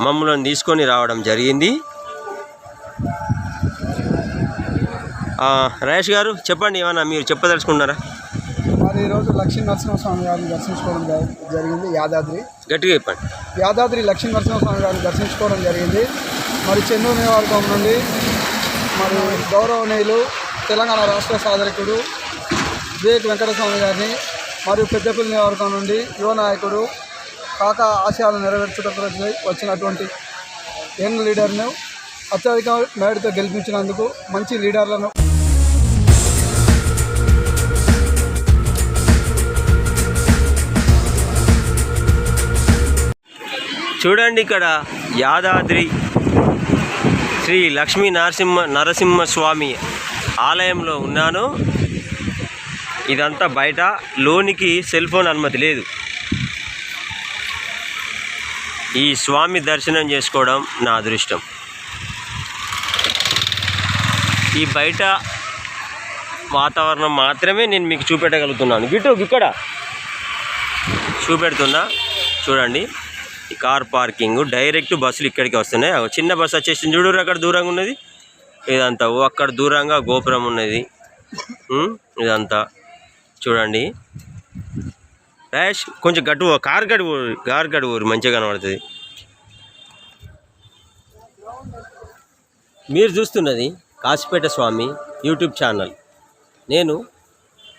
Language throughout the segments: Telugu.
మమ్మల్ని తీసుకొని రావడం జరిగింది. ఆ, రాజేష్ గారు చెప్పండి ఏమన్నా మీరు చెప్పదలుచుకున్నారా? మరి ఈరోజు లక్ష్మీ నరసింహస్వామి గారిని దర్శించుకోవడం జరి- జరిగింది యాదాద్రి. గట్టిగా చెప్పండి. యాదాద్రి లక్ష్మీ నరసింహస్వామి గారిని దర్శించుకోవడం జరిగింది. మరి చెన్నూరు నియోజకవర్గం నుండి మరి గౌరవనీయులు తెలంగాణ రాష్ట్ర సాధకుడు వివేక్ వెంకటస్వామి గారిని మరియు పెద్దపల్లి నియోజకవర్గం నుండి యువ నాయకుడు కాక ఆశయాలు నెరవేర్చడానికి వచ్చినటువంటి యంగ్ లీడర్ను అత్యధిక మేడతో గెలిపించినందుకు మంచి లీడర్లను చూడండి ఇక్కడ యాదాద్రి శ్రీ లక్ష్మీ నరసింహ నరసింహస్వామి ఆలయంలో ఉన్నాను. ఇదంతా బయట లోనికి సెల్ ఫోన్ అనుమతి లేదు. ఈ స్వామి దర్శనం చేసుకోవడం నా అదృష్టం. ఈ బయట వాతావరణం మాత్రమే నేను మీకు చూపెట్టగలుగుతున్నాను. గిటు ఇక్కడ. చూపెడుతున్నా. చూడండి. ఈ కార్ పార్కింగ్ డైరెక్ట్ బస్సులు ఇక్కడికి వస్తున్నాయి. చిన్న బస్సు వచ్చేసి చూడరు అక్కడ దూరంగా ఉన్నది. ఇదంతా అక్కడ దూరంగా గోపురం ఉన్నది. ఇదంతా. చూడండి. డాష్ కొంచెం గట్టు కార్ ఊరు కార్ గడి ఊరు మంచిగా కనబడుతుంది. మీరు చూస్తున్నది కాసిపేట స్వామి యూట్యూబ్ ఛానల్. నేను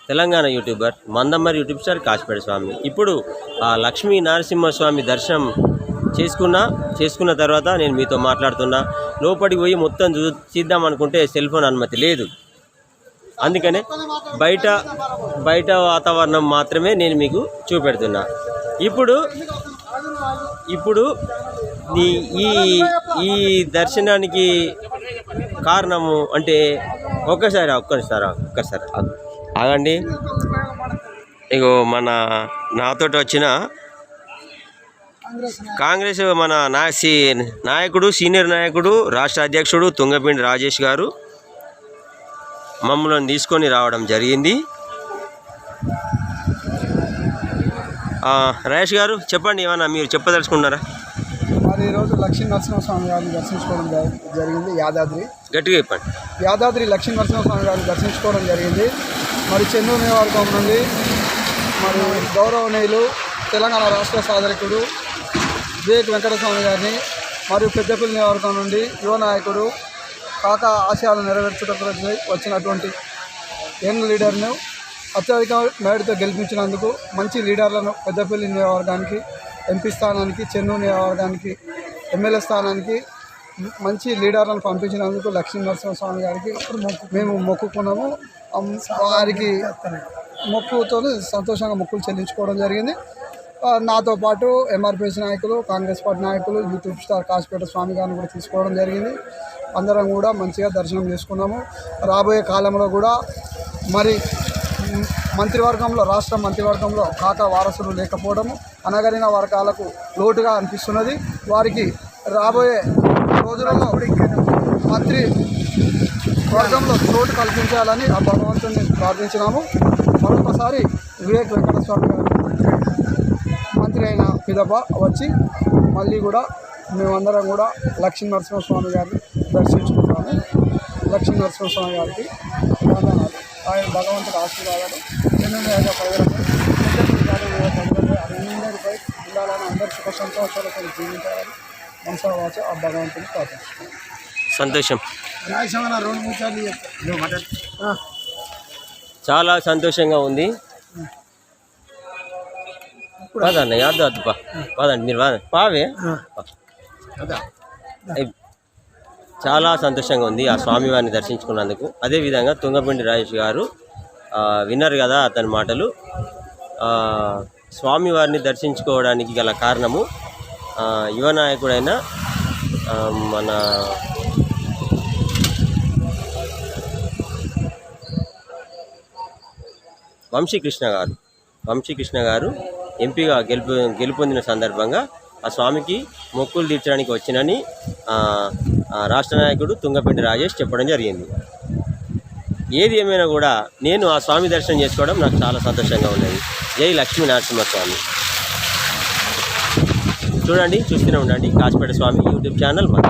Telangana YouTuber Mandamarri YouTube star Kasipet Swami. ఇప్పుడు ఆ లక్ష్మీ నరసింహస్వామి దర్శనం చేసుకున్నా చేసుకున్న తర్వాత నేను మీతో మాట్లాడుతున్నా. లోపలికి పోయి మొత్తం చూ చూద్దాం అనుకుంటే సెల్ ఫోన్ అనుమతి లేదు. అందుకనే బయట బయట వాతావరణం మాత్రమే నేను మీకు చూపెడుతున్నా. ఇప్పుడు ఇప్పుడు ఈ ఈ ఈ దర్శనానికి కారణము అంటే ఒక్కసారి ఒక్కసారి ఒక్కసారి. ఆగండి. ఇగో మన నాతోటి వచ్చిన కాంగ్రెస్ మన నా నాయకుడు సీనియర్ నాయకుడు రాష్ట్ర అధ్యక్షుడు తుంగపిండి రాజేష్ గారు మమ్మల్ని తీసుకొని రావడం జరిగింది. ఆ, రాజేష్ గారు చెప్పండి ఏమన్నా మీరు చెప్పదలుచుకున్నారా? మరి ఈరోజు లక్ష్మీ నరసింహస్వామి గారిని దర్శించుకోవడం జరి- జరిగింది యాదాద్రి. గట్టిగా చెప్పండి. యాదాద్రి లక్ష్మీ నరసింహస్వామి గారిని దర్శించుకోవడం జరిగింది. మరి చెన్నూరు నియోజకవర్గం నుండి మరి గౌరవనీయులు తెలంగాణ రాష్ట్ర సాధకుడు వివేక్ వెంకటస్వామి గారిని మరియు పెద్దపల్లి నియోజకవర్గం నుండి యువ నాయకుడు కాక ఆశయాలు నెరవేర్చడానికి వచ్చినటువంటి యంగ్ లీడర్ను అత్యధిక మేడతో గెలిపించినందుకు మంచి లీడర్లను పెద్దపల్లి నియోజకవర్గానికి ఎంపీ స్థానానికి చెన్నూరు నియోజకవర్గానికి ఎమ్మెల్యే స్థానానికి మంచి లీడర్లను పంపించినందుకు లక్ష్మీ నరసింహస్వామి గారికి మేము మొక్కుకున్నాము. వారికి మొక్కుతో సంతోషంగా మొక్కులు చెల్లించుకోవడం జరిగింది. నాతో పాటు ఎంఆర్పిఎస్ నాయకులు కాంగ్రెస్ పార్టీ నాయకులు యూట్యూబ్ స్టార్ కాశీపేట స్వామి గారిని కూడా తీసుకోవడం జరిగింది. అందరం కూడా మంచిగా దర్శనం చేసుకున్నాము. రాబోయే కాలంలో కూడా మరి మంత్రివర్గంలో రాష్ట్ర మంత్రివర్గంలో కాక వారసులు లేకపోవడము అనగరిన వర్గాలకు లోటుగా అనిపిస్తున్నది. వారికి రాబోయే రోజులలో మంత్రి వర్గంలో చోటు కల్పించాలని ఆ భగవంతుని ప్రార్థించినాము. మరొకసారి వివేక్ వెంకటస్వామి గారు మంత్రి అయిన పిదప వచ్చి మళ్ళీ కూడా మేమందరం కూడా లక్ష్మీ నరసింహస్వామి గారిని దర్శించుకుంటాము లక్ష్మీ నరసింహస్వామి గారికి వందనాలు ఆయన భగవంతుడు ఆశీర్వాదాలు. ఎన్నెన్నో గారి మీద ప్రజలపై అందరిపై ఉండాలని అందరి సుఖ సంతోషాలతో జీవించాలని మనసా వాచ ఆ భగవంతుని ప్రార్థిస్తున్నాం. సంతోషం. రెండు చాలా సంతోషంగా ఉంది. పదండి వద్దు పా. పదండి మీరు పదండి. పావే? ఐ- చాలా సంతోషంగా ఉంది ఆ స్వామివారిని దర్శించుకున్నందుకు. అదేవిధంగా తుంగపిండి రాజేష్ గారు విన్నారు కదా అతని మాటలు. స్వామివారిని దర్శించుకోవడానికి గల కారణము యువ నాయకుడైన మన వంశీకృష్ణ గారు వంశీకృష్ణ గారు ఎంపీగా గెలుపు గెలుపొందిన సందర్భంగా ఆ స్వామికి మొక్కులు తీర్చడానికి వచ్చినని రాష్ట్ర నాయకుడు తుంగపిండి రాజేష్ చెప్పడం జరిగింది. ఏది ఏమైనా కూడా నేను ఆ స్వామి దర్శనం చేసుకోవడం నాకు చాలా సంతోషంగా ఉన్నది. జై లక్ష్మీ నరసింహస్వామి చూడండి చూస్తూనే ఉండండి. కాసిపేట స్వామి యూట్యూబ్ ఛానల్ మన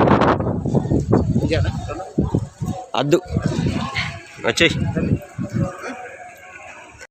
అద్దు. వచ్చేయి.